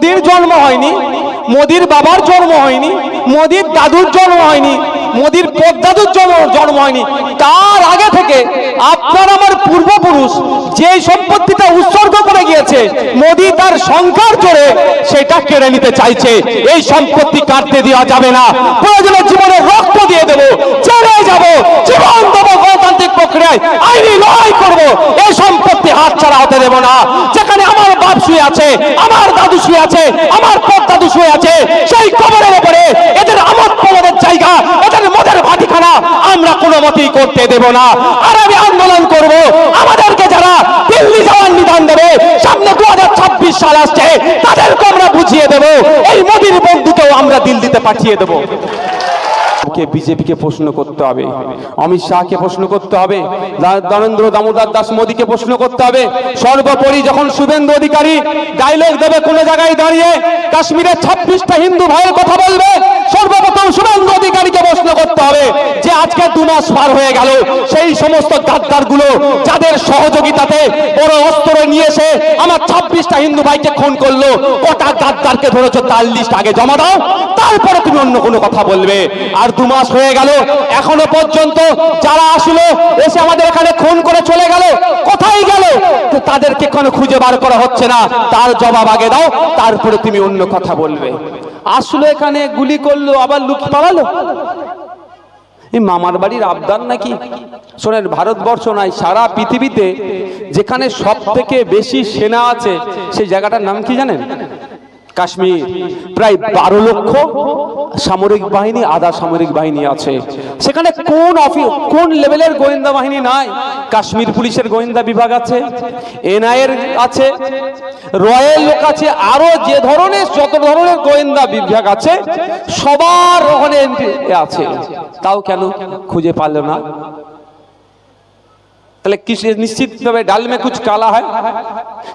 মোদির জন্ম হয়নি, মোদির বাবার জন্ম হয়নি, মোদির দাদুর জন্ম হয়নি, মোদির পদ্দাদুর জন্ম জন্ম হয়নি। তার আগে থেকে আপনার আমার পূর্বপুরুষ যে সম্পত্তিটা উৎসর্গ করে গিয়েছে, মোদি তার সংখ্যার জোরে সেটা কেড়ে নিতে চাইছে। এই সম্পত্তি কাটতে দেওয়া যাবে না। প্রয়োজনে জীবনে রক্ত দিয়ে দেবো ছেড়ে যাব, জীবন দেবো গণতান্ত্রিক প্রক্রিয়ায় আইনি লড়াই করব। সম্পত্তি হাত ছাড়া হতে দেবো যেখানে আমার বাপ শুয়ে আছে, আমার দাদু শুয়ে আছে, আমার পর দাদু শুয়ে আছে, সেই কবরের উপরে এদের আমোদ প্রমোদের জায়গা, এদের মদের ভাটিখানা আমরা কোনো মতেই করতে দেব না। আর আমি আন্দোলন করব। আমাদেরকে যারা দিল্লি যাওয়ার নিদান দেবে, সামনে দু হাজার ছাব্বিশ সাল আসছে, তাদেরকে আমরা বুঝিয়ে দেব। এই মোদির বন্ধুকেও আমরা দিল্লিতে পাঠিয়ে দেবো। কে বিজেপিকে প্রশ্ন করতে হবে। অমিত শাহকে প্রশ্ন করতে হবে। নরেন্দ্র দামোদর দাস মোদীকে প্রশ্ন করতে হবে। সর্বোপরি যখন শুভেন্দু অধিকারী ডাইলগ দেবে কোন জায়গায় দাঁড়িয়ে, কাশ্মীরের ছাব্বিশটা হিন্দু ভাইয়ের কথা বলবে সর্বপ্রথম শুভেন্দু অধিকারীকে প্রশ্ন করতে হবে যে আজকে দু মাস পার হয়ে গেল। সেই সমস্ত গাদ্দারগুলো যাদের সহযোগিতাতে বড় অস্ত্র নিয়ে এসে আমার ছাব্বিশটা হিন্দু ভাইকে খুন করল, কটা গাদ্দারকে ধরেছো তার লিস্ট আগে জমা দাও, তারপরে তুমি অন্য কোনো কথা বলবে। আর দু মাস হয়ে গেল, এখনও পর্যন্ত যারা আসলো, এসে আমাদের এখানে খুন করে চলে গেল, কোথায় গেল? তাদেরকে কোনো খুঁজে বার করা হচ্ছে না। তার জবাব আগে দাও, তারপরে তুমি অন্য কথা বলবে। আসলো এখানে, গুলি করল, আবার লুকি পালালো। এই মামার বাড়ির আবদার নাকি? শোনেন, ভারতবর্ষ নয়, সারা পৃথিবীতে যেখানে সব থেকে বেশি সেনা আছে, সেই জায়গাটার নাম কি জানেন? কাশ্মীর প্রায় বারো লক্ষ সামরিক বাহিনী, আধা সামরিক বাহিনী আছে। সেখানে কোন অফিস কোন লেভেলের গোয়েন্দা বাহিনী নাই? কাশ্মীর পুলিশের গোয়েন্দা বিভাগ আছে, এনআইএর আছে রয়্যাল লোক আছে, আরও যে ধরনের, যত ধরনের গোয়েন্দা বিভাগ আছে, সবার আছে। তাও কেন খুঁজে পারল না? তাহলে কি নিশ্চিত ভাবে ডাল মে কুছ কালা হয়?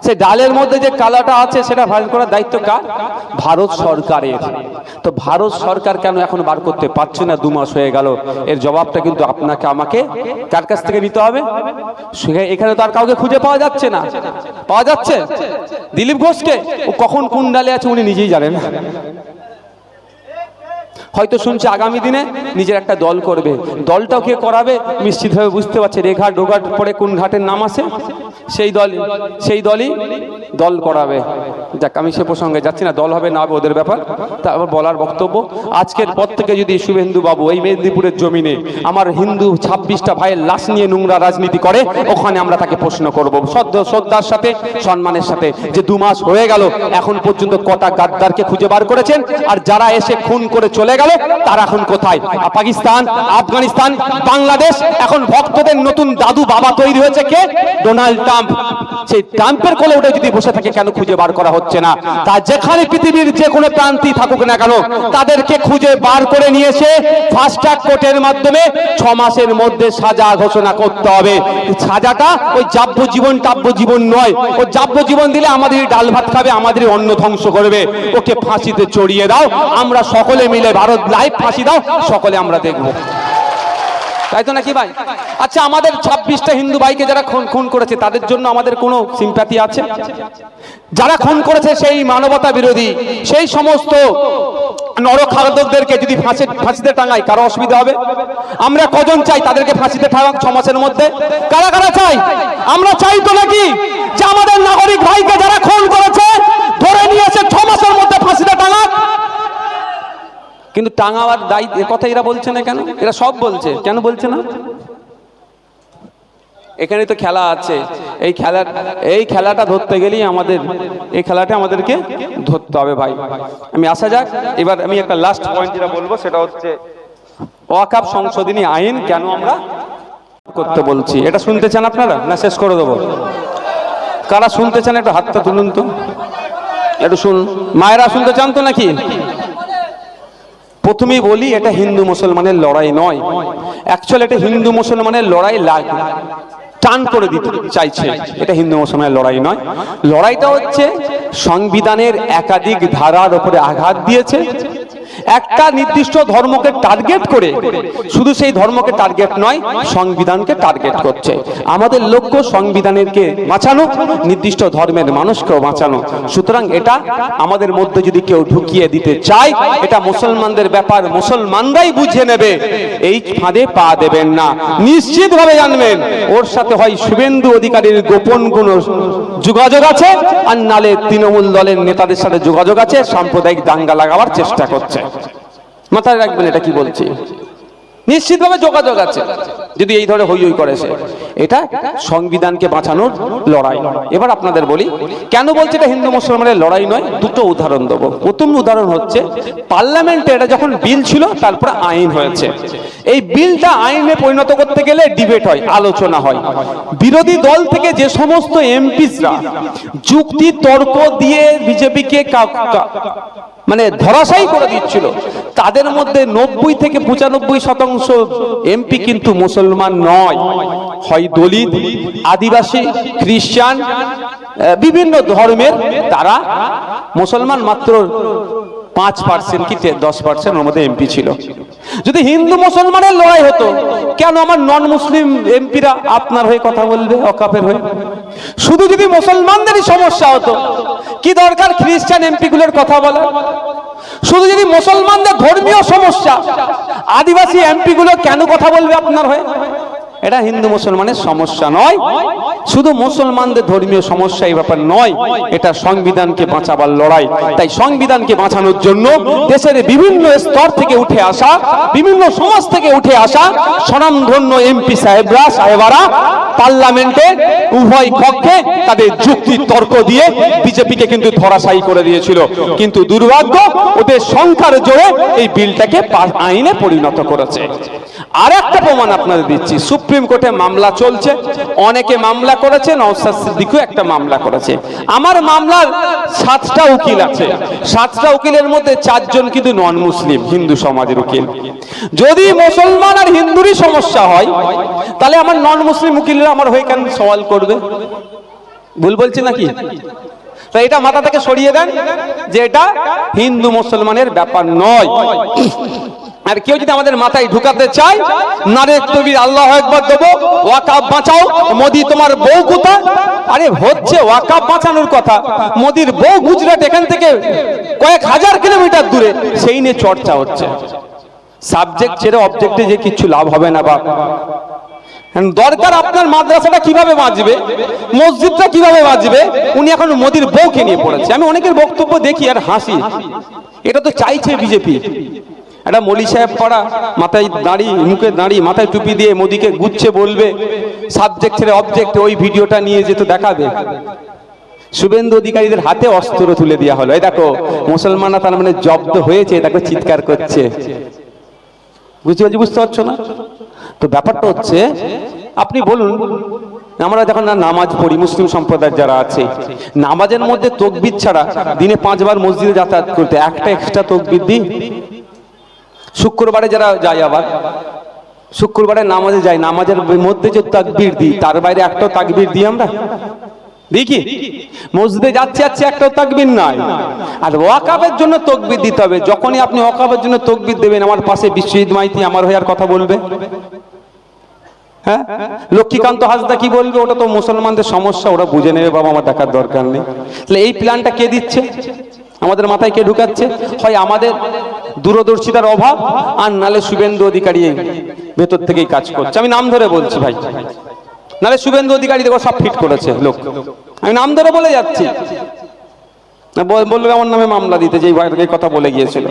সে ডালের মধ্যে যে কালাটা আছে, সেটা বার করার দায়িত্ব কার? ভারত সরকারের। তো ভারত সরকার কেন এখন বার করতে পারছে না? দু মাস হয়ে গেল। এর জবাবটা কিন্তু আপনাকে, আমাকে কার কাছ থেকে নিতে হবে? এখানে তো আর কাউকে খুঁজে পাওয়া যাচ্ছে না। পাওয়া যাচ্ছে? দিলীপ ঘোষকে? ও কখন কোন ডালে আছে উনি নিজেই জানেন। হয়তো শুনছে আগামী দিনে নিজের একটা দল করবে। দলটাও কে করাবে নিশ্চিতভাবে বুঝতে পারছে রেখা ডোঘাট পরে কোন ঘাটের নাম আছে? সেই দল সেই দলই দল করাবে। যাক, আমি সে প্রসঙ্গে যাচ্ছি না, দল হবে না হবে ওদের ব্যাপার, তারপর বলার বক্তব্য। আজকের পর থেকে যদি শুভেন্দু বাবু এই মেদিনীপুরের জমিনে আমার হিন্দু ছাব্বিশটা ভাইয়ের লাশ নিয়ে নোংরা রাজনীতি করে, ওখানে আমরা তাকে প্রশ্ন করব। শ্রদ্ধার সাথে, সম্মানের সাথে, যে দু মাস হয়ে গেল, এখন পর্যন্ত কটা গাদ্দারকে খুঁজে বার করেছেন, আর যারা এসে খুন করে চলে গেল, তারা এখন কোথায়? পাকিস্তান, আফগানিস্তান, বাংলাদেশ, এখন ভক্তদের নতুন দাদু বাবা তৈরি হয়েছে কে? Donald Trump. সেই ট্রাম্পের কোলে ওটা যদি বসে থাকে, কেন খুঁজে বার করা হচ্ছে? না। তা যেখানে পৃথিবীর যে কোনো প্রান্তি থাকুক না কেন, তাদেরকে খুঁজে বার করে নিয়ে এসে ফাস্ট কোর্টের মাধ্যমে। ছ মাসের মধ্যে সাজা ঘোষণা করতে হবে। সাজাটা ওই যাব্যজীবন টাব্যজীবন নয়। ও যাব্য জীবন দিলে আমাদের ডাল ভাত খাবে, আমাদের অন্ন ধ্বংস করবে। ওকে ফাঁসিতে চড়িয়ে দাও। আমরা সকলে মিলে ভারত লাইভ ফাঁসি দাও, সকলে আমরা দেখব। তাই তো নাকি ভাই? আচ্ছা আমাদের ছাব্বিশটা হিন্দু ভাইকে যারা খুন খুন করেছে, তাদের জন্য আমাদের কোনো সিম্প্যাথি আছে? যারা খুন করেছে সেই মানবতা বিরোধী, সেই সমস্ত নরখাদকদেরকে যদি ফাঁসি, ফাঁসিতে টাঙাই কারও অসুবিধা হবে? আমরা কজন চাই তাদেরকে ফাঁসিতে ঠাঙাক ছ মাসের মধ্যে? কারা কারা চাই? আমরা চাই তো নাকি যে আমাদের নাগরিক ভাইকে যারা খুন করেছে, ধরে নিয়ে ছ মাসের মধ্যে ফাঁসিতে টাঙাক? কিন্তু টাঙাবার দায়ী, এ কথা এরা বলছে না কেন? এরা সব বলছে। কেন বলছে না? এখানে তো খেলা আছে। এই খেলা, এই খেলাটা ধরতে গেলেই আমাদের, এই খেলাটা আমাদেরকে ধরতে হবে ভাই। আমি আসা যাক। এবার আমি একটা লাস্ট পয়েন্ট যেটা বলব, সেটা হচ্ছে ওয়াকাপ সংশোধনী আইন কেন আমরা করতে বলছি। এটা শুনতে চান আপনারা? না, শেষ করে দেবো। কারা শুনতে চান, একটু হাতটা তুলুন তো। একটু শুন মায়েরা শুনতে চান তো নাকি? প্রথমেই বলি, এটা হিন্দু মুসলমানের লড়াই নয়। অ্যাকচুয়ালি এটা হিন্দু মুসলমানের লড়াই লাগে টান করে দিতে চাইছে। এটা হিন্দু মুসলমানের লড়াই নয়। লড়াইটা হচ্ছে সংবিধানের একাধিক ধারার উপরে আঘাত দিয়েছে। একটা নির্দিষ্ট ধর্মকে টার্গেট করে, শুধু সেই ধর্মকে টার্গেট নয়, সংবিধানকে টার্গেট করছে। আমাদের লক্ষ্য সংবিধানেরকে বাঁচানো, নির্দিষ্ট ধর্মের মানুষকেও বাঁচানো। সুতরাং এটা আমাদের মধ্যে যদি কেউ ঢুকিয়ে দিতে চায়, এটা মুসলমানদের ব্যাপার, মুসলমানরাই বুঝে নেবে। এই ফাঁদে পা দেবেন না। নিশ্চিতভাবে জানবেন, ওর সাথে হয় শুভেন্দু অধিকারীর গোপন কোন যোগাযোগ আছে? আর নালে তৃণমূল দলের নেতাদের সাথে যোগাযোগ আছে, সাম্প্রদায়িক দাঙ্গা লাগাবার চেষ্টা করছে। মাথায় রাখবেন এটা কি বলছি? নিশ্চিতভাবে যোগাযোগ আছে। যদি এই ধরে হই হই করে সে। এটা সংবিধানকে বাঁচানোর লড়াই এবার আপনাদের বলি, কেন বলছে এটা হিন্দু মুসলমানের লড়াই নয়? দুটো উদাহরণ দেবো। প্রথম উদাহরণ হচ্ছে, পার্লামেন্টে এটা যখন বিল ছিল, তারপরে আইন হয়েছে। এই বিলটা আইনে পরিণত করতে গেলে ডিবেট হয়, আলোচনা হয়। বিরোধী দল থেকে যে সমস্ত এমপিসরা যুক্তি তর্ক দিয়ে বিজেপিকে মানে ধরাশাই করে দিচ্ছিল। তাদের মধ্যে নব্বই থেকে পঁচানব্বই শতাংশ এমপি কিন্তু মুসলমান নয়। হয় দলিত, আদিবাসী, খ্রিস্টান বিভিন্ন ধর্মের তারা মুসলমান মাত্র পাঁচ পার্সেন্ট কি দশ পার্সেন্ট ওর মধ্যে এমপি ছিল। যদি হিন্দু মুসলমানের লড়াই হতো, কেন আমার নন মুসলিম এমপিরা আপনার হয়ে কথা বলবে, অকাপের হয়ে? শুধু যদি মুসলমানদেরই সমস্যা হতো, কি দরকার খ্রিস্টান এমপি গুলোর কথা বলা? শুধু যদি মুসলমানদের ধর্মীয় সমস্যা, আদিবাসী এমপি গুলো কেন কথা বলবে আপনার হয়ে? এটা হিন্দু মুসলমানের সমস্যা নয়। শুধু মুসলমানদের ধর্মীয় সমস্যা এই ব্যাপার নয়, এটা সংবিধানকে বাঁচাবার লড়াই। তাই সংবিধানকে বাঁচানোর জন্য দেশের বিভিন্ন স্তর থেকে উঠে আসা, বিভিন্ন সমাজ থেকে উঠে আসা স্বনামধন্য এমপি সাহেবরা, সাহেবারা পার্লামেন্টে উভয় পক্ষে তাদের যুক্তি তর্ক দিয়ে বিজেপিকে কিন্তু ধরাশায়ী করে দিয়েছিল। কিন্তু দুর্ভাগ্য, ওদের সংখ্যার জোরে এই বিলটাকে আইনে পরিণত করেছে। আর একটা প্রমাণ আপনাদের দিচ্ছি। সুপ্রিম কোর্টে মামলা চলছে। অনেকে মামলা করেছে নওসাদ সিদ্দিকও একটা মামলা করেছে। আমার মামলার সাতটা উকিল আছে। সাতটা উকিলের মধ্যে চারজন কিন্তু নন মুসলিম হিন্দু সমাজের উকিল। যদি মুসলমান আর হিন্দুরই সমস্যা হয়, তাহলে আমার নন মুসলিম উকিলরা আমার হয়ে কেন সওয়াল করবে? ভুল বলছি নাকি? তো এটা মাথা থেকে সরিয়ে দেন যে এটা হিন্দু মুসলমানের ব্যাপার নয়। আর কেউ যদি আমাদের মাথায় ঢুকাতে চায়, নারে তবির আল্লাহ একবার দেবো, ওয়াকাব বাঁচাও, মোদি তোমার বউ কোথা আরে হচ্ছে ওয়াকাব বাঁচানোর কথা। মোদির বউ গুজরাট এখান থেকে কয়েক হাজার কিলোমিটার দূরে, সেই নিয়ে চর্চা হচ্ছে। সাবজেক্ট ছেড়ে অবজেক্টে যে কিছু লাভ হবে না বাপ দরকার আপনার মাদ্রাসাটা কীভাবে বাঁচবে, মসজিদটা কীভাবে বাঁচবে, উনি এখন মোদির বউকে নিয়ে পড়েছে। আমি অনেকের বক্তব্য দেখি আর হাসি। এটা তো চাইছে বিজেপি। একটা মলি সাহেব পড়া, মাথায় দাঁড়ি, মুখে দাঁড়ি, মাথায় টুপি দিয়ে মোদিকে গুচ্ছে বলবে সাবজেক্ট ছেড়ে অবজেক্ট ওই ভিডিওটা নিয়ে যেত দেখাবে। শুভেন্দু অধিকারীদের হাতে অস্ত্র তুলে দেওয়া হলো। এই দেখো, মুসলমানরা তার মানে জব্দ হয়েছে দেখো চিৎকার করছে। বুঝতে পারছি, বুঝতে পারছ না? তো ব্যাপারটা হচ্ছে, আপনি বলুন, আমরা যখন না নামাজ পড়ি, মুসলিম সম্প্রদায়ের যারা আছে, নামাজের মধ্যে তকবির ছাড়া দিনে পাঁচবার মসজিদে যাতায়াত করতে একটা এক্সট্রা তকবির দিই? শুক্রবারে যারা যায় আবার, শুক্রবারে নামাজে যাই, নামাজের মধ্যে যে তাকবির দিই, তার বাইরে একটা তাকবির দিই আমরা? দেখি মসজিদে যাচ্ছে যাচ্ছে একটা তাকবির নাই। আর ওয়াকাবের জন্য তকবির দিতে হবে। যখনই আপনি ওয়াকাবের জন্য তকবির দেবেন, আমার পাশে বিশ্বজিৎ মাইতি আমার হয়ে আর কথা বলবে। হ্যাঁ? লক্ষ্মীকান্ত হাসদা কি বলবে? ওটা তো মুসলমানদের সমস্যা, ওরা বুঝে নেবে, বাবা, আমার দেখার দরকার নেই। তাহলে এই প্ল্যানটা কে দিচ্ছে? আমাদের মাথায় কে ঢুকাচ্ছে? হয় আমাদের দূরদর্শিতার অভাব আর নালে শুভেন্দু অধিকারী ভেতর থেকেই কাজ করছে। আমি নাম ধরে বলছি ভাই। নালে শুভেন্দু অধিকারী দেখো সব ফিট করেছে লোক। আমি নাম ধরে বলে যাচ্ছি। না, বল- বলবে আমার নামে মামলা দিতে যে কথা বলে গিয়েছিল।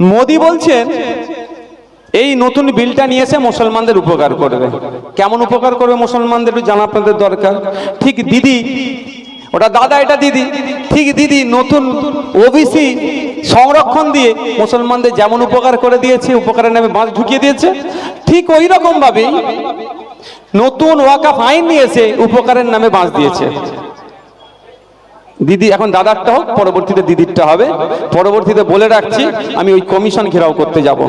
মোদি বলছেন এই নতুন বিলটা নিয়ে এসে মুসলমানদের উপকার করবে। কেমন উপকার করবে মুসলমানদের একটু জানা আপনাদের দরকার। ঠিক দিদি ওটা দাদা, এটা দিদি। ঠিক, দিদি, নতুন ওবিসি সংরক্ষণ দিয়ে মুসলমানদের যেমন উপকার করে দিয়েছে, উপকারের নামে বাঁশ ঢুকিয়ে দিয়েছে, ঠিক ওই রকম ভাবেই নতুন ওয়াকাফ আইন নিয়েছে, উপকারের নামে বাঁশ দিয়েছে। দিদি, এখন দাদারটা হোক, পরবর্তীতে দিদিরটা হবে। পরবর্তীতে বলে রাখছি, আমি ওই কমিশন ঘেরাও করতে যাব।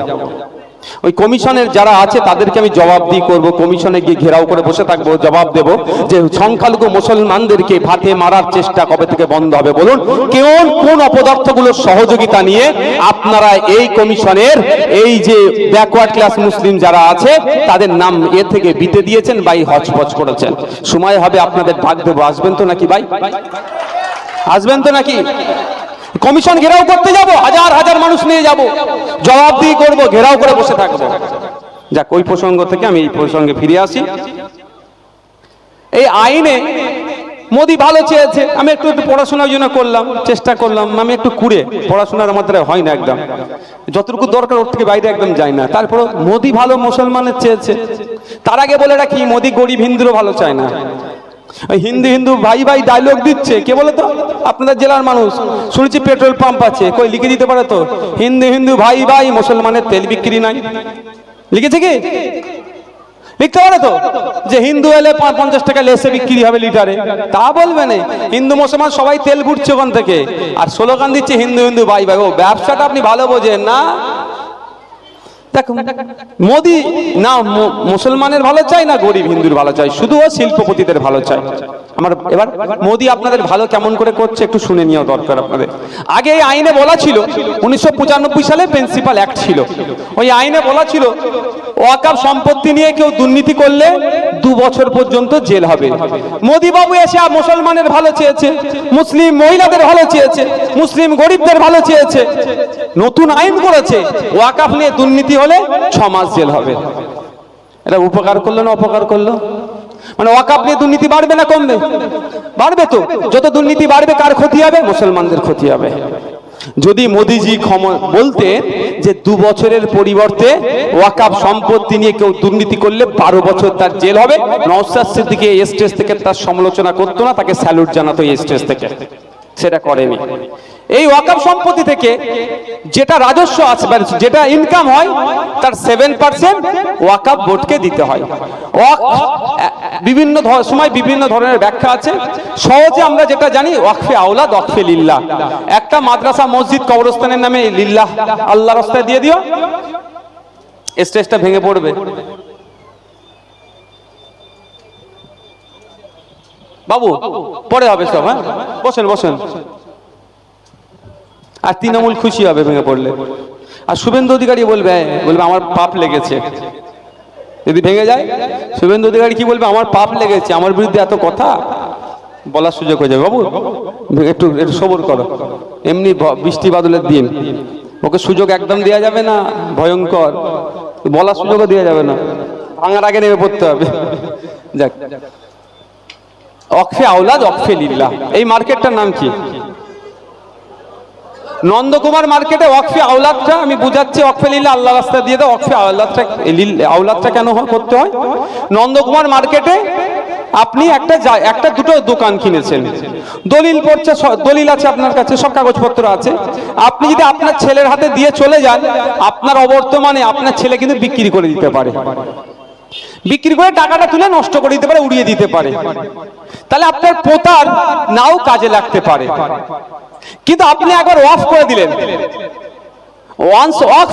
ওই কমিশনের যারা আছে, তাদেরকে আমি জবাব দিয়ে করব। কমিশনে গিয়ে ঘেরাও করে বসে থাকব, জবাব দেব যে সংখ্যালঘু মুসলমানদেরকে ভাতে মারার চেষ্টা কবে থেকে বন্ধ হবে। বলুন, কেউ কোন অপদার্থগুলোর সহযোগিতা নিয়ে আপনারা এই কমিশনের, এই যে ব্যাকওয়ার্ড ক্লাস মুসলিম যারা আছে, তাদের নাম এ থেকে বিতে দিয়েছেন বা এই হচপচ করেছেন। সময় হবে আপনাদের ভাগ দেবো। আসবেন তো নাকি ভাই? আসবেন তো নাকি? কমিশন ঘেরাও করতে যাব, হাজার হাজার মানুষ নিয়ে যাব। জবাবদিহি করব, ঘেরাও করে বসে থাকব। যাক, ওই প্রসঙ্গ থেকে আমি এই প্রসঙ্গে ফিরে আসি। এই আইনে মোদি ভালো চেয়েছে, আমি একটু একটু পড়াশোনার জন্য করলাম, চেষ্টা করলাম, আমি একটু কুড়ে, পড়াশোনার আমার হয় না একদম। যতটুকু দরকার, ওর থেকে বাইরে একদম যায় না। তারপর মোদি ভালো মুসলমানের চেয়েছে। তার আগে বলে রাখি, মোদি গরিব হিন্দুরও ভালো চায় না। হিন্দু হিন্দু ভাই ভাই ডায়লগ দিচ্ছে। কে বলে তো? আপনাদের জেলার মানুষ। শুনেছি পেট্রোল পাম্প আছে। কই, লিখে দিতে পারে তো? হিন্দু হিন্দু ভাই ভাই, মুসলমানের তেল বিক্রি নাই। লিখেছে কি? লিখতে পারে তো? যে হিন্দু এলে পঞ্চাশ টাকা লেসে বিক্রি হবে লিটারে। তা বলবে না। হিন্দু মুসলমান সবাই তেল ঘুরছে ওখান থেকে। আর স্লোগান দিচ্ছে হিন্দু হিন্দু ভাই ভাই। ও, ব্যবসাটা আপনি ভালো বোঝেন না? দেখুন মোদি, না মুসলমানের ভালো চাই না গরিব হিন্দুর ভালো চাই? শুধু ও শিল্পপতিদের ভালো চাই। আমার, এবার মোদি আপনাদের ভালো কেমন করে করছে একটু শুনে নেওয়া দরকার আপনাদের। আগে এই আইনে বলা ছিল, উনিশশো পঁচানব্বই সালে প্রিন্সিপাল অ্যাক্ট ছিল। ওই আইনে বলা ছিল ওয়াকাব সম্পত্তি নিয়ে কেউ দুর্নীতি করলে দু বছর পর্যন্ত জেল হবে। মোদি বাবু এসে মুসলমানের ভালো চেয়েছে, মুসলিম মহিলাদের ভালো চেয়েছে, মুসলিম গরিবদের ভালো চেয়েছে। নতুন আইন করেছে ওয়াকাফ নিয়ে দুর্নীতি হলে ছ মাস জেল হবে। এটা উপকার করল না অপকার করল? মানে ওয়াকাফ নিয়ে দুর্নীতি বাড়বে না কমবে? বাড়বে তো। যত দুর্নীতি বাড়বে, কার ক্ষতি হবে? মুসলমানদের ক্ষতি হবে। যদি মোদিজি ক্ষমা বলতে যে দু বছরের পরিবর্তে ওয়াকাপ সম্পত্তি নিয়ে কেউ দুর্নীতি করলে বারো বছর তার জেল হবে। নওসাদ দিকে এই স্টেজ থেকে তার সমালোচনা করতো না, তাকে স্যালুট জানাতো এই থেকে। সেটা করেনি। এই ওয়াকাফ সম্পত্তি থেকে যেটা রাজস্ব আছে যেটা ইনকাম হয়, তার সেভেন পার্সেন্ট ওয়াকাফ বোর্ডকে দিতে হয়। বিভিন্ন সময় বিভিন্ন ধরনের ব্যাখ্যা আছে। সহজে আমরা যেটা জানি, ওয়াকফে আওলা ওয়াকফে লিল্লাহ। একটা মাদ্রাসা, মসজিদ কবরস্থানের নামে লিল্লাহ আল্লাহ রাস্তায় দিয়ে দিও। স্টেজটা ভেঙে পড়বে। বাবু, পরে হবে সব হ্যাঁ? বসেন বসেন। আর তৃণমূল খুশি হবে ভেঙে পড়লে। আর শুভেন্দু অধিকারী বলবে বলবে, আমার পাপ লেগেছে। যদি ভেঙে যায়, শুভেন্দু অধিকারী কি বলবে, আমার পাপ লেগেছে, আমার বিরুদ্ধে এত কথা? বলার সুযোগ হয়ে যাবে। বাবু, একটু একটু সবর করো। এমনি বৃষ্টি বাদলের দিন। ওকে সুযোগ একদম দেওয়া যাবে না, ভয়ঙ্কর। বলার সুযোগও দেওয়া যাবে না। ভাঙার আগে নেমে পড়তে হবে। যাক। অক্ষে আওলাদ, অক্ষে লিল্লাহ এই মার্কেটটার নাম কি? নন্দকুমার মার্কেটে ওয়াকফে আওলাদটা, আমি বুঝাচ্ছি ওয়াকফে লিল্লা, আল্লাহ রাস্তা দিয়ে দাও ওয়াকফে আওলাদটা আওলাদটা কেন করতে হয়? নন্দকুমার মার্কেটে আপনি একটা একটা দুটো দোকান কিনেছেন। দলিল পড়ছে দলিল আছে আপনার কাছে, সব কাগজপত্র আছে। আপনি যদি আপনার ছেলের হাতে দিয়ে চলে যান, আপনার অবর্তমানে আপনার ছেলে কিন্তু বিক্রি করে দিতে পারে। বিক্রি করে টাকাটা তুলে নষ্ট করে দিতে পারে, উড়িয়ে দিতে পারে। তাহলে আপনার পোতার নাও কাজে লাগতে পারে। কিন্তু আপনি একবার অফ করে দিলেন। ওয়ান্স অফ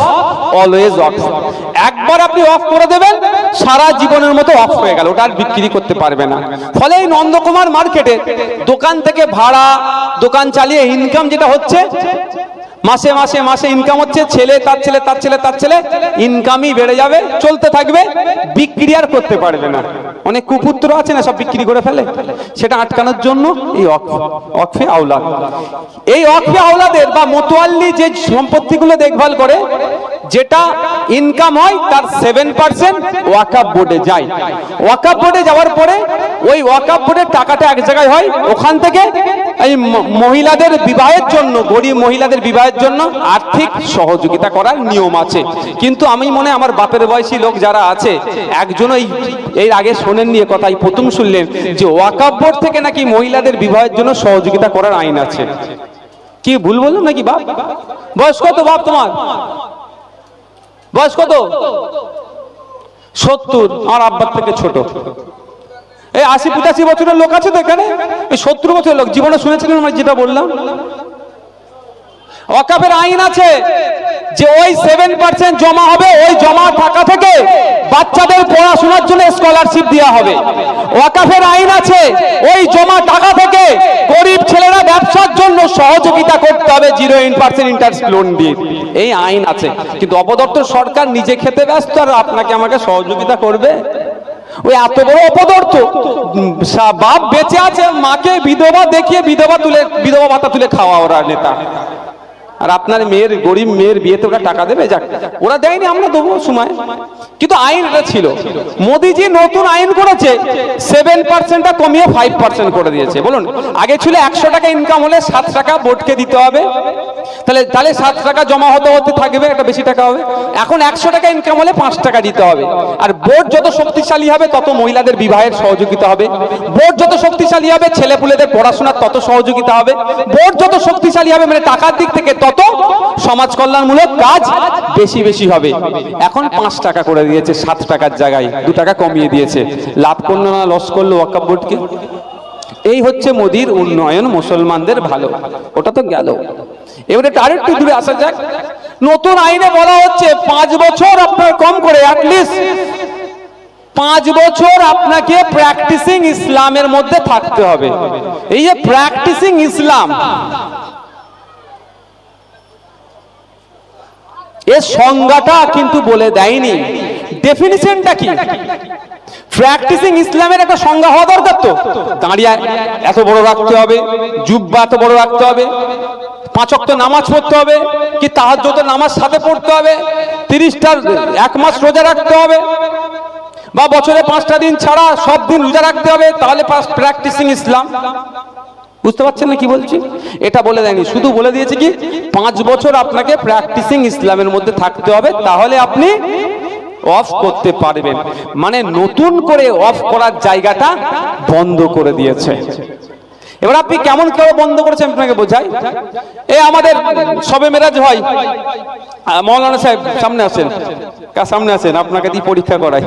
অলওয়েজ অফ একবার আপনি অফ করে দেবেন, সারা জীবনের মতো অফ হয়ে গেল, ওটা আর বিক্রি করতে পারবে না। ফলে এই নন্দকুমার মার্কেটে দোকান থেকে ভাড়া, দোকান চালিয়ে ইনকাম যেটা হচ্ছে মাসে মাসে মাসে ইনকাম হচ্ছে, ছেলে, তার ছেলে তার ছেলে তার ছেলে ইনকামই বেড়ে যাবে, চলতে থাকবে, বিক্রি আর করতে পারবে না। অনেক কুপুত্র আছে না সব বিক্রি করে ফেলে? সেটা আটকানোর জন্য এই অকফে আওলাদ। এই অকফে আওলাদের বা মোতোয়াল্লি যে সম্পত্তিগুলো দেখভাল করে, যেটা ইনকাম হয়, তার সেভেন পার্সেন্ট ওয়াকাপ বোর্ডে যায়। ওয়াকাপ বোর্ডে যাওয়ার পরে, ওই ওয়াকাপ বোর্ডের টাকাটা এক জায়গায় হয়, ওখান থেকে এই মহিলাদের বিবাহের জন্য, গরিব মহিলাদের বিবাহের জন্য আর্থিক সহযোগিতা করার নিয়ম আছে। কিন্তু আমি মনে আমার বাপের বয়সী লোক যারা আছে একজন এই, এর আগে শোনেন নিয়ে কথাই, প্রথম শুনলেন যে ওয়াকাপ বোর্ড থেকে নাকি মহিলাদের বিবাহের জন্য সহযোগিতা করার আইন আছে। কি ভুল বললাম নাকি বাপ? বয়স কত বাপ তোমার? বয়স কত? সত্তর। আমার আব্বার থেকে ছোট। এই আশি পঁচাশি বছরের লোক আছে তো এখানে? সত্তর বছরের লোক। জীবনে শুনেছিলেন আমার যেটা বললাম? ওয়াকাফের আইন আছে যে ওই সেভেন পার্সেন্ট জমা হবে, ওই জমা টাকা থেকে বাচ্চাদের পড়াশোনার জন্য স্কলারশিপ দেওয়া হবে। ওয়াকাফের আইন আছে, ওই জমা টাকা থেকে গরিব ছেলেরা ব্যবসার জন্য সহযোগিতা করতে হবে জিরো পার্সেন্ট ইন্টারেস্ট লোন দিয়ে। এই আইন আছে। কিন্তু অপদত্ত সরকার নিজে খেতে ব্যস্ত, আর আপনাকে আমাকে সহযোগিতা করবে? ওই এত বড় অপদার্থ বাপ বেঁচে আছে, মাকে বিধবা দেখিয়ে বিধবা তুলে, বিধবা ভাতা তুলে খাওয়া ওরা নেতা। আর আপনার মেয়ের গরিব মেয়ের বিয়েতে ওরা টাকা দেবে, যাক। ওরা দেয়নি, আমরা দেবো সময়। কিন্তু আইন এটা ছিল। মোদিজি নতুন আইন করেছে সেভেন পার্সেন্টটা কমিয়ে ফাইভ পার্সেন্ট করে দিয়েছে। বলুন, আগে ছিল একশো টাকা ইনকাম হলে সাত টাকা বোর্ডকে দিতে হবে। তাহলে তাহলে সাত টাকা জমা হতে হতে থাকবে, একটা বেশি টাকা হবে। এখন একশো টাকা ইনকাম হলে পাঁচ টাকা দিতে হবে। আর বোর্ড যত শক্তিশালী হবে, তত মহিলাদের বিবাহের সহযোগিতা হবে। বোর্ড যত শক্তিশালী হবে, ছেলেপুলেদের পড়াশোনার তত সহযোগিতা হবে। বোর্ড যত শক্তিশালী হবে মানে টাকার দিক থেকে তত সমাজ কল্যাণমূলক কাজ বেশি বেশি হবে। এখন পাঁচ টাকা করে দিয়েছে, সাত টাকার জায়গায়। দু টাকা কমিয়ে দিয়েছে। লাভ করল না লস করল ওয়াকাব বোর্ডকে? এই হচ্ছে মোদির উন্নয়ন, মুসলমানদের ভালো। ওটা তো গেল। এবারে আরেকটু দূরে আসা যাক। নতুন আইনে বলা হচ্ছে পাঁচ বছর আপনার কম করে পাঁচ বছর আপনাকে প্র্যাকটিসিং ইসলামের মধ্যে থাকতে হবে। এই যে প্র্যাকটিসিং ইসলাম, এর সংজ্ঞাটা কিন্তু বলে দেয়নি। ডেফিনিশনটা কি? প্র্যাকটিসিং ইসলামের একটা সংজ্ঞা হওয়া দরকার তো। দাঁড়িয়ে এত বড় রাখতে হবে, জুব্বা এত বড় রাখতে হবে পাঁচক তো নামাজ পড়তে হবে, কি তাহার যত নামাজ সাথে পড়তে হবে, তিরিশটা এক মাস রোজা রাখতে হবে, বা বছরে পাঁচটা দিন ছাড়া সব দিন রোজা রাখতে হবে, তাহলে প্র্যাকটিসিং ইসলাম বুঝতে পারছেন না কি বলছি? এটা বলে দেয়নি, শুধু বলে দিয়েছে কি, পাঁচ বছর আপনাকে প্র্যাকটিসিং ইসলামের মধ্যে থাকতে হবে, তাহলে আপনি অফ করতে পারবেন। মানে নতুন করে অফ করার জায়গাটা বন্ধ করে দিয়েছে। এবার আপনি কেমন কেউ বন্ধ করেছেন আপনাকে বোঝাই। এ আমাদের সবে মেরাজ হয়। মৌলানা সাহেব সামনে আসেন। সামনে আসেন, আপনাকে দিয়ে পরীক্ষা করাই।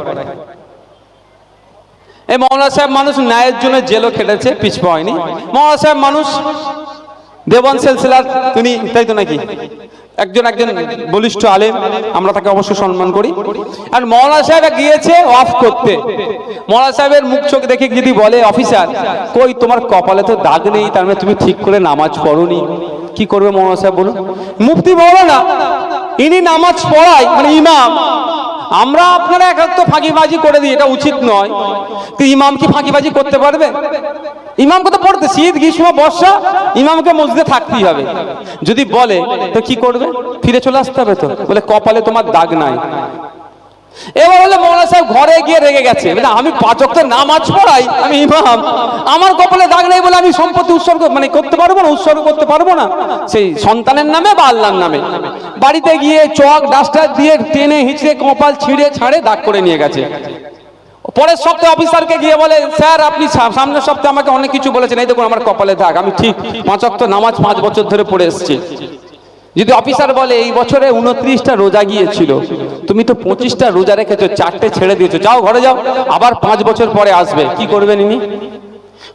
এই মৌলানা সাহেব মানুষ ন্যায়ের জন্য জেলও খেটেছে, পিছপা হয়নি। মৌলানা সাহেব মানুষ দেবন সেলসেলার তিনি, তাই তো নাকি? একজন একজন বলিষ্ঠ আলেম, আমরা তাকে অবশ্যই সম্মান করি। আর মৌলানা সাহেব গিয়েছে অফ করতে। মৌলানা সাহেবের মুখ চোখ দেখে যদি বলে, অফিসার, কই তোমার কপালে তো দাগ নেই, তার মানে তুমি ঠিক করে নামাজ পড়নি। কি করবে মৌলানা সাহেব বলুন? মুফতি না ইনি নামাজ পড়ায় মানে ইমাম। আমরা আপনারা এক তো ফাঁকিবাজি করে দিই, এটা উচিত নয়। তো ইমাম কি ফাঁকিবাজি করতে পারবে? ইমামকে তো পড়তে, শীত, গ্রীষ্ম, বর্ষা, ইমামকে মসজিদে থাকতেই হবে। যদি বলে, তো কি করবে? ফিরে চলে আসতে হবে তো? বলে, কপালে তোমার দাগ নাই। এবার বলে মৌলানা সাহেব ঘরে গিয়ে রেগে গেছে। আমি পাচক তো নামাজ পড়াই, আমি ইমাম। আমার কপালে দাগ নেই বলে আমি সম্পত্তি উৎসর্গ মানে করতে পারব না, উৎসর্গ করতে পারব না। সেই সন্তানের নামে বা আল্লাহর নামে। বাড়িতে গিয়ে চক, ডাস্টার দিয়ে টেনে, হিঁচড়ে, কপাল ছিঁড়ে, ছাড়ে, দাগ করে নিয়ে গেছে। পরের সপ্তাহে অফিসারকে গিয়ে বলে, স্যার, আপনি সামনের সপ্তাহে আমাকে অনেক কিছু বলেছেন। এই দেখুন আমার কপালে দাগ। আমি ঠিক পাঁচ অক্ট নামাজ পাঁচ বছর ধরে পড়ে এসেছি। যদি অফিসার বলে, এই বছরে উনত্রিশটা রোজা গিয়েছিল, তুমি তো পঁচিশটা রোজা রেখেছো, চারটে ছেড়ে দিয়েছ, যাও ঘরে যাও, আবার পাঁচ বছর পরে আসবে। কি করবেন ইনি?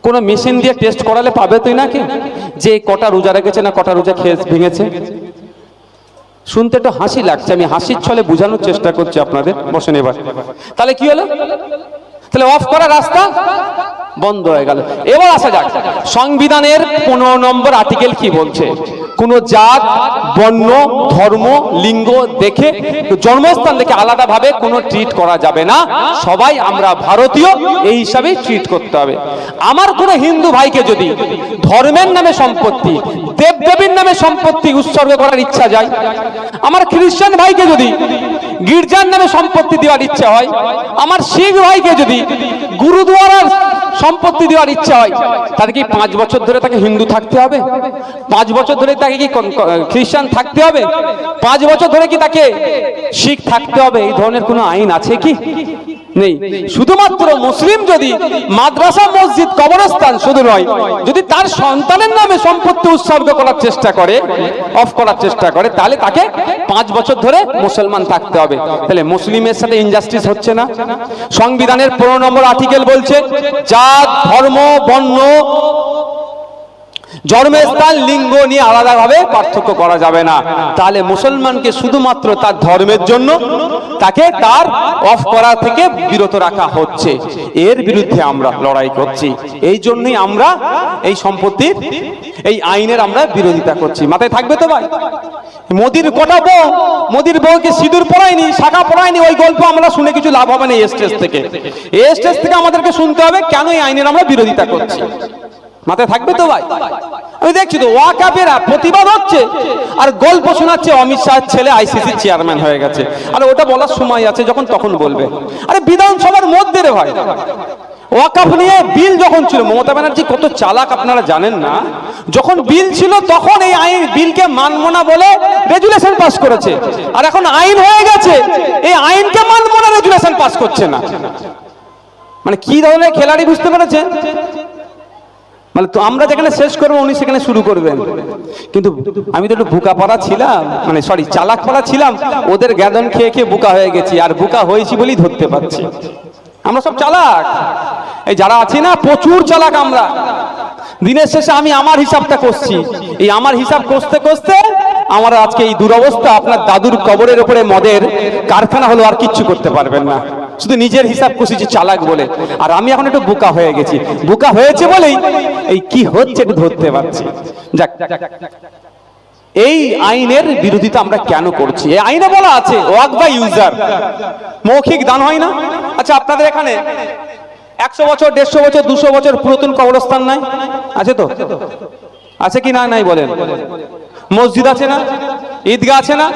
কোনো মেশিন দিয়ে টেস্ট করালে পাবে তুই নাকি? যে কটা রোজা রেখেছে না কটা রোজা খেয়ে ভেঙেছে? শুনতে একটু হাসি লাগছে, আমি হাসির ছলে বোঝানোর চেষ্টা করছি আপনাদের, বসেন এবার। তাহলে কি হলো? তাহলে অফ করা রাস্তা বন্ধ হয়ে গেল। এবার আসা যাক, সংবিধানের পনেরো নম্বর আর্টিকেল কি বলছে? কোন জাত, বর্ণ, ধর্ম, লিঙ্গ দেখে জন্মস্থান দেখে আলাদাভাবে কোনো ট্রিট করা যাবে না। সবাই আমরা ভারতীয়, এই হিসাবে ট্রিট করতে হবে। আমার কোনো হিন্দু ভাইকে যদি ধর্মের নামে সম্পত্তি, দেবদেবীর নামে সম্পত্তি উৎসর্গ করার ইচ্ছা যায়, আমার খ্রিস্টান ভাইকে যদি গির্জার নামে সম্পত্তি দেওয়ার ইচ্ছা হয়। আমার শিখ ভাইকে যদি গুরুদুয়ারার সম্পত্তি দেওয়ার ইচ্ছা হয়, তাহলে কি পাঁচ বছর ধরে তাকে হিন্দু থাকতে হবে? পাঁচ বছর ধরে তাকে কি খ্রিস্টান থাকতে হবে? পাঁচ বছর ধরে কি তাকে শিখ থাকতে হবে? এই ধরনের কোনো আইন আছে কি? নেই। শুধুমাত্র মুসলিম যদি মাদ্রাসা, মসজিদ, কবরস্থান শুধু নয়, যদি তার সন্তানের নামে সম্পত্তি উৎসর্গ করার চেষ্টা করে অফ করার চেষ্টা করে, তাহলে তাকে পাঁচ বছর ধরে মুসলমান থাকতে হবে। তাহলে মুসলিমের সাথে ইনজাস্টিস হচ্ছে না। সংবিধানের পনেরো নম্বর আর্টিকেল বলছে, জাত, ধর্ম, বর্ণ জন্মস্থান লিঙ্গ নিয়ে আলাদাভাবে পার্থক্য করা যাবে না। তাহলে মুসলমানকে শুধুমাত্র তার ধর্মের জন্য তাকে তার অফ করা থেকে বিরত রাখা হচ্ছে। এর বিরুদ্ধে আমরা লড়াই করছি। এই জন্যই আমরা এই সম্পত্তির, এই আইনের আমরা বিরোধিতা করছি। মাথায় থাকবে তো ভাই? মোদির কটা বউ? মোদির বউকে সিঁদুর পড়ায়নি, শাখা পড়ায়নি, ওই গল্প আমরা শুনে কিছু লাভ হবে না এই স্টেজ থেকে। এই স্টেজ থেকে আমাদেরকে শুনতে হবে কেন এই আইনের আমরা বিরোধিতা করছি। মাথায় থাকবে তো ভাই? আমি দেখছি তো ওয়াকাপেরা প্রতিবাদ হচ্ছে। আর গল্প শোনাচ্ছে অমিত শাহের ছেলে আইসিসি চেয়ারম্যান হয়ে গেছে। আর ওটা বলার সময় আছে, যখন তখন বলবে। আরে বিধানসভার মধ্যে রে ভাই। ওয়াকাফ নিয়ে বিল যখন ছিল, মমতা ব্যানার্জি কত চালাক আপনারা জানেন না? যখন বিল ছিল, তখন এই আইন, বিলকে মানব না বলে রেজুলেশন পাস করেছে। আর এখন আইন হয়ে গেছে, এই আইনকে মানব না, রেজুলেশন পাস করছে না। মানে কি ধরনের খেলাড়ি বুঝতে পেরেছেন? মানে তো আমরা যেখানে শেষ করব, উনি সেখানে শুরু করবেন। কিন্তু আমি তো একটু বুকা পাড়া ছিলাম মানে সরি চালাক পাড়া ছিলাম, ওদের গ্যাদন খেয়ে খেয়ে বুকা হয়ে গেছি, আর বুকা হয়েছি বলেই ধরতে পারছি। আমরা সব চালাক। এই যারা আছি না, প্রচুর চালাক আমরা। দিনের শেষে আমি আমার হিসাবটা করছি। এই আমার হিসাব কষতে কষতে আমার আজকে এই দুরবস্থা আপনার দাদুর কবরের উপরে মদের কারখানা হলো, আর কিচ্ছু করতে পারবেন না। শুধু নিজের হিসাব কষেছি চালাক বলে। আর আমি এখন একটু বোকা হয়ে গেছি। বোকা হয়েছে বলেই এই কি হচ্ছে একটু ধরতে পারছি। যাক, এই আইনের বিরোধিতা আমরা কেন করছি? এই আইনে বলা আছে, ওয়াক বাই ইউজার। মৌখিক দান হয় না? আচ্ছা আপনাদের এখানে একশো বছর, দেড়শো বছর, দুশো বছর পুরাতন কবরস্থান নাই? আছে তো? আছে কি না নাই বলেন? মসজিদ আছে না? ঈদগাহ আছে না?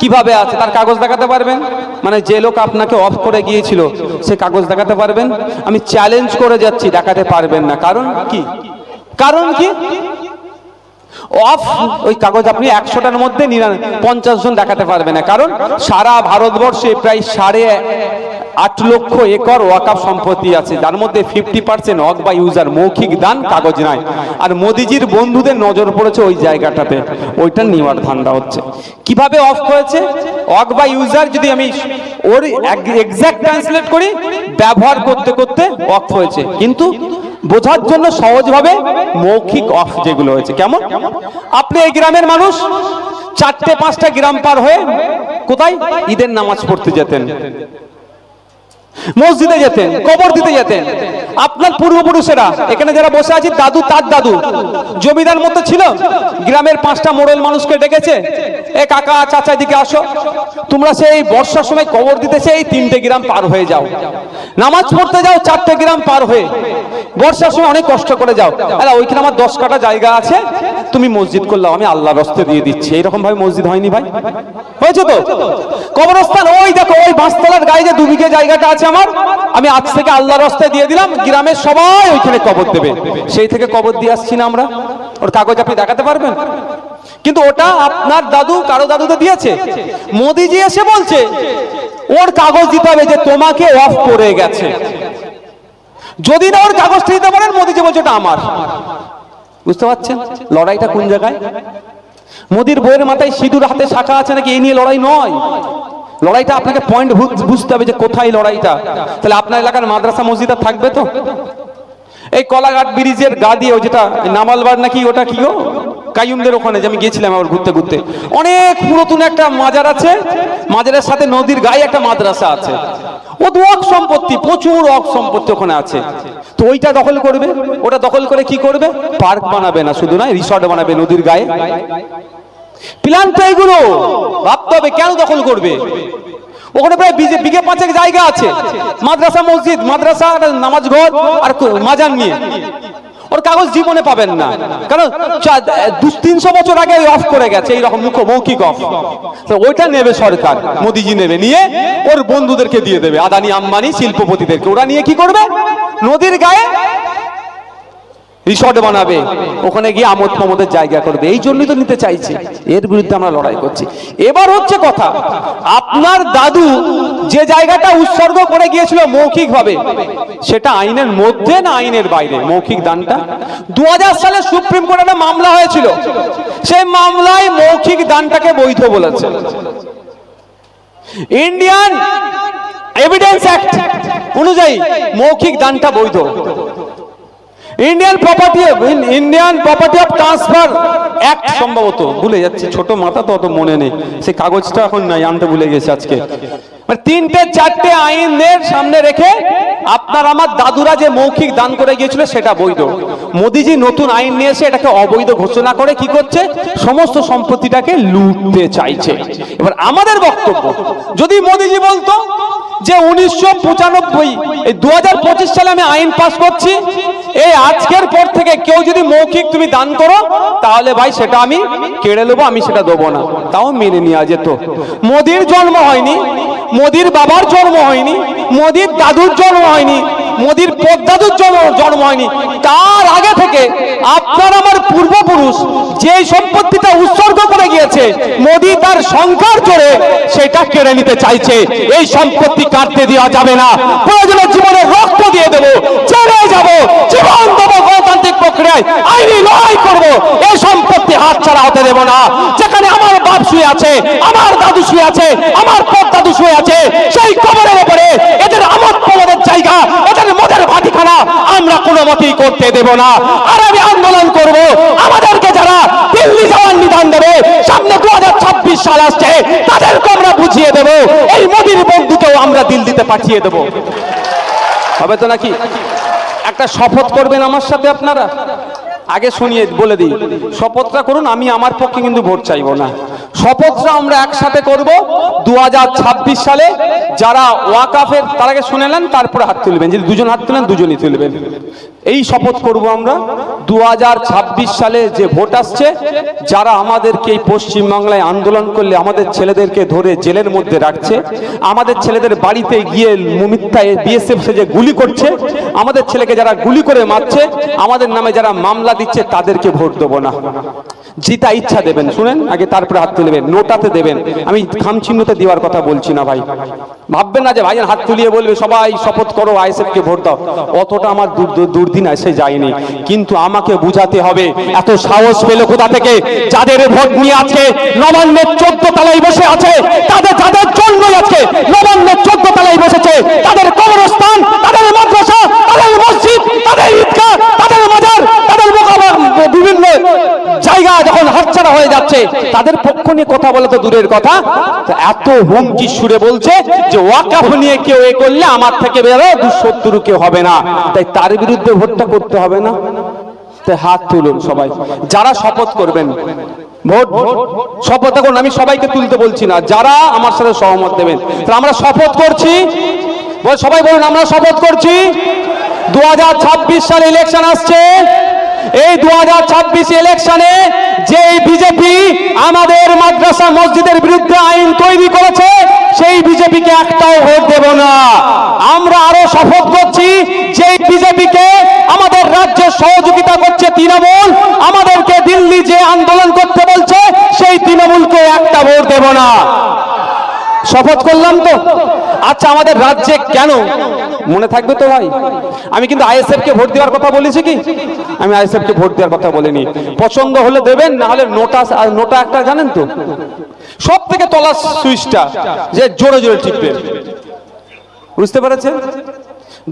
কীভাবে আছে? তার কাগজ দেখাতে পারবেন? মানে যে লোক আপনাকে অফ করে গিয়েছিল, সে কাগজ দেখাতে পারবেন? আমি চ্যালেঞ্জ করে যাচ্ছি, দেখাতে পারবেন না। কারণ কি? কারণ কি? অফ ওই কাগজ আপনি একশোটার মধ্যে পঞ্চাশ জন দেখাতে পারবে না। কারণ সারা ভারতবর্ষে প্রায় সাড়ে আট লক্ষ একর ওয়াকাফ সম্পত্তি আছে, যার মধ্যে ফিফটি পার্সেন্ট অক বা ইউজার মৌখিক দান, কাগজ নাই। আর মোদিজির বন্ধুদের নজর পড়েছে ওই জায়গাটাতে, ওইটা নেওয়ার ধান্দা হচ্ছে। কীভাবে অফ হয়েছে? অক বা ইউজার যদি আমি ওর এক্সাক্ট ট্রান্সলেট করি, ব্যবহার করতে করতে অফ হয়েছে। কিন্তু বোঝার জন্য সহজভাবে মৌখিক অফ যেগুলো হয়েছে, কেমন? আপনি এই গ্রামের মানুষ, চারটে পাঁচটা গ্রাম পার হয়ে কোথায়? ঈদের নামাজ পড়তে যেতেন। মসজিদে যেতেন, কবর দিতে যেতেন। আপনার পূর্বপুরুষেরা, এখানে যারা বসে আছে, দাদু তার দাদু। জমিদার মতো ছিল, গ্রামের পাঁচটা মোড়ল মানুষকে ডেকেছে, এ কাকা, চাচা দিকে আসো। তোমরা সেই বর্ষার সময় কবর দিতেছে এই তিনটে গ্রাম পার হয়ে যাও। নামাজ পড়তে যাও, চারটে গ্রাম পার হয়ে। বর্ষার সময় অনেক কষ্ট করে যাও। আরে, ওইখানে আমার দশ কাটা জায়গা আছে, তুমি মসজিদ করলাম আমি আল্লাহ রস্তে দিয়ে দিচ্ছি। এইরকম ভাবে মসজিদ হয়নি ভাই? হয়েছে তো? কবরস্থান, ওই দেখো, ওই বাঁশতলার গায়ে যে দু বিঘে জায়গাটা আছে আমার। আমি আজ থেকে আল্লাহ রস্তে দিয়ে দিলাম, গ্রামের সবাই ওইখানে কবর দেবে। সেই থেকে কবর দিয়ে আসছি না আমরা। ওর কাগজ আপনি দেখাতে পারবেন? কিন্তু ওটা আপনার দাদু, কারও দাদুতে দিয়েছে। মোদিজি এসে বলছে, ওর কাগজ দিতে হবে যে তোমাকে অফ করে গেছে। যদি না ওর কাগজটা দিতে পারেন, মোদিজি বলছে ওটা আমার। বুঝতে পারছেন? লড়াইটা কোন জায়গায়? মোদির বইয়ের মাথায় সিঁদুর হাতে শাখা আছে নাকি? এই নিয়ে লড়াই নয়। লড়াইটা আপনাকে পয়েন্ট বুঝতে হবে যে কোথায় লড়াইটা। তাহলে আপনার এলাকার মাদ্রাসা মসজিদ থাকবে তো? এই কলাঘাট ব্রিজের গা দিয়ে যেটা নামালবার নাকি ওটা কি গো? কাইমদের ওখানে যে আমি গিয়েছিলাম আবার ঘুরতে ঘুরতে। অনেক পুরাতন একটা মাজার আছে, মাজারের সাথে নদীর গায়ে একটা মাদ্রাসা আছে। ও অক সম্পত্তি, প্রচুর অক সম্পত্তি ওখানে আছে। তো ওইটা দখল করবে? ওটা দখল করে কি করবে? পার্ক বানাবে না, শুধু নয় রিসর্ট বানাবে নদীর গায়ে। প্ল্যান তো এগুলো। ভাবতে হবে কেন দখল করবে? ওখানে প্রায় বিঘে পাঁচেক জায়গা আছে। মাদ্রাসা মসজিদ, মাদ্রাসা নামাজ ঘর, আর মাজার নিয়ে। ওর কাগজ জীবনে পাবেন না। কারণ দু তিনশো বছর আগে অফ করে গেছে, এইরকম মুখ মৌখিক অফ তো ওইটা নেবে সরকার, মোদিজি নেবে নিয়ে, ওর বন্ধুদেরকে দিয়ে দেবে, আদানি, আম্বানি, শিল্পপতিদেরকে। ওরা নিয়ে কি করবে? নদীর গায়ে রিসর্ট বানাবে। ওখানে গিয়ে আমোদ প্রমোদের জায়গা করবে। এই জন্যই তো নিতে চাইছে। এর বিরুদ্ধে আমরা লড়াই করছি। এবার হচ্ছে কথা, আপনার দাদু যে জায়গাটা উৎসর্গ করে গিয়েছিল মৌখিক ভাবে সেটা আইনের মধ্যে না আইনের বাইরে? মৌখিক দানটা? দু সালে সুপ্রিম কোর্টে একটা মামলা হয়েছিল। সেই মামলায় মৌখিক দানটাকে বৈধ বলেছে। ইন্ডিয়ান এভিডেন্স অ্যাক্ট অনুযায়ী মৌখিক দানটা বৈধ। Indian property Indian property of transfer act সম্ভবত ভুলে যাচ্ছি, ছোট মাথা তো অত মনে নেই। সেই কাগজটা এখন নাই, আনতে ভুলে গেছে আজকে। মানে তিনটে, চারটে আইনের সামনে রেখে আপনার আমার দাদুরা যে মৌখিক দান করে গিয়েছিল সেটা বৈধ। মোদিজি নতুন আইন নিয়ে এসে এটাকে অবৈধ ঘোষণা করে কি করছে? সমস্ত সম্পত্তিটাকে লুটতে চাইছে। এবার আমাদের বক্তব্য, যদি মোদিজি বলতো যে উনিশশো পঁচানব্বই, এই দুহাজার পঁচিশ সালে আমি আইন পাস করছি এই আজকের পর থেকে কেউ যদি মৌখিক তুমি দান করো, তাহলে ভাই সেটা আমি কেড়ে নেব, আমি সেটা দেবো না। তাও মেনে নেওয়া যেত। মোদির জন্ম হয়নি, মোদির বাবার জন্ম হয়নি, মোদির দাদুর জন্ম হয়নি মোদির পদ্মাদুর জন্ম হয়নি। তার আগে থেকে আপনার আমার পূর্বপুরুষ যে সম্পত্তিটা উৎসর্গ করে গিয়েছে, মোদি তার সংখ্যার জোরে সেটা কেড়ে নিতে চাইছে। এই সম্পত্তি কাটতে দেওয়া যাবে না। প্রয়োজনে জীবনে রক্ত দিয়ে দেবো, চলে যাব, জীবন দেবো গণতান্ত্রিক প্রক্রিয়ায় আইনি লড়াই করব। এই সম্পত্তি হাত ছাড়া হতে দেবো না। যেখানে আমার বাপ শুয়ে আছে, আমার দাদু শুয়ে আছে, আমার পর দাদু শুয়ে আছে, সেই কবরের উপরে এদের আমোদ প্রমোদের জায়গা, এদের মদের ভাটিখানা আমরা কোনো মতেই করতে দেব না। আর আমি আন্দোলন করব। আমাদেরকে যারা দিল্লি যাওয়ার নিদান দেবে, সামনে দু হাজার ছাব্বিশ সাল আসছে, তাদেরকে আমরা বুঝিয়ে দেব। এই মোদির বন্ধুকেও আমরা দিল্লিতে পাঠিয়ে দেব। হবে তো নাকি? একটা শপথ করবেন আমার সাথে আপনারা? আগে শুনিয়ে বলে দিই। শপথটা করুন, আমি আমার পক্ষে কিন্তু ভোট চাইব না। শপথটা আমরা একসাথে করব দু হাজার ছাব্বিশ সালে। যারা ওয়াকাফের, তার আগে শুনে নেন, তারপরে হাত তুলবেন। যদি দুজন হাত তুলেন, দুজনই তুলবেন। এই শপথ করব আমরা। দু হাজার ছাব্বিশ সালে যে ভোট আসছে, যারা আমাদেরকে এই পশ্চিমবাংলায় আন্দোলন করলে, আমাদের ছেলেদেরকে ধরে জেলের মধ্যে রাখছে, আমাদের ছেলেদের বাড়িতে গিয়ে মিথ্যায় বিএসএফ যে গুলি করছে, আমাদের ছেলেকে যারা গুলি করে মারছে, আমাদের নামে যারা মামলা দিচ্ছে, তাদেরকে ভোট দেবো না। জিতা ইচ্ছা দেবেন, শুনেন? আগে তারপরে হাত তুলবেন নোটাতে দেবেন। আমি খামচিহ্নতে দেওয়ার কথা বলছি না ভাই। ভাববেন না যে ভাই হাত তুলিয়ে বলবে, সবাই শপথ করো আইএসএফ কে ভোট দাও। অতটা আমার দূর দূর- দুর্দিন এসে যায়নি। কিন্তু আমাকে বুঝাতে হবে, এত সাহস পেল কোথা থেকে? যাদের ভোট নিয়ে আজকে নবান্ন চোদ্দ তালায় বসে আছে, তাদের যাদের জন্যই আজকে নবান্নের চোদ্দ তলায় বসেছে তাদের কবরস্থান তাদের মাদ্রাসা তাদের মসজিদ তাদের ঈদগাহ তাদের মাজার তাদের মোকাবা বিভিন্ন জায়গা যখন যাচ্ছে তাদের পক্ষ নিয়ে কথা বলা তো দূরের কথা এত হুমকি সুরে বলছে যে ওয়াকাফ নিয়ে কেউ এ করলে আমার থেকে বেরো দুঃশত্রু কেউ হবে না। তাই তার বিরুদ্ধে ভোটটা করতে হবে না? হাত তুলুন সবাই। যারা শপথ করবেন, ভোট, শপথ দেখুন আমি সবাইকে তুলতে বলছি না, যারা আমার সাথে সহমত দেবেন। আমরা শপথ করছি? সবাই বলুন, আমরা শপথ করছি? দু হাজার ছাব্বিশ সালে ইলেকশন আসছে। এই দু ইলেকশনে যে বিজেপি আমাদের মাদ্রাসা মসজিদের বিরুদ্ধে আইন তৈরি করেছে, সেই বিজেপিকে একটাও ভোট দেব না। আমরা আরও শপথ করছি যে বিজেপিকে আমাদের রাজ্যে সহযোগিতা করছে তৃণমূল, আমাদেরকে দিল্লি যে আন্দোলন করতে বলছে, সেই তৃণমূলকে একটা ভোট দেব না। শপথ করলাম তো? আচ্ছা আমাদের রাজ্যে কেন মনে থাকবে তো ভাই? আমি কিন্তু আইএসএফ কে ভোট দেওয়ার কথা বলেছি কি? আমি আইএসএফ কে ভোট দেওয়ার কথা বলিনি। পছন্দ হলে দেবেন, না হলে নোটা নোটা একটা জানেন তো? সব থেকে তলার সুইচটা যে জোরে জোরে টিপবে। বুঝতে পেরেছেন?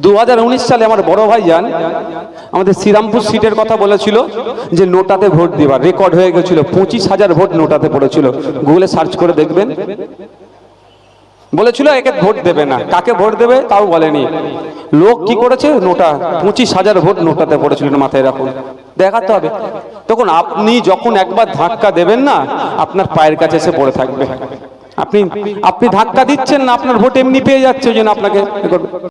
দু হাজার উনিশ সালে আমার বড় ভাই যান, আমাদের শ্রীরামপুর সিটের কথা বলেছিল যে নোটাতে ভোট দেবার। রেকর্ড হয়ে গেছিল, পঁচিশ হাজার ভোট নোটাতে পড়েছিল। গুগলে সার্চ করে দেখবেন। বলেছিল, একে ভোট দেবে না। কাকে ভোট দেবে? তাও বলেনি। লোক কি করেছে? নোটা, পঁচিশ হাজার ভোট নোটাতে পড়েছিল মাথায় রাখুন। দেখাতে হবে। তখন আপনি যখন একবার ধাক্কা দেবেন না, আপনার পায়ের কাছে এসে পড়ে থাকবে। আপনি আপনি ধাক্কা দিচ্ছেন না, আপনার ভোট এমনি পেয়ে যাচ্ছে, ওই জন্য আপনাকে।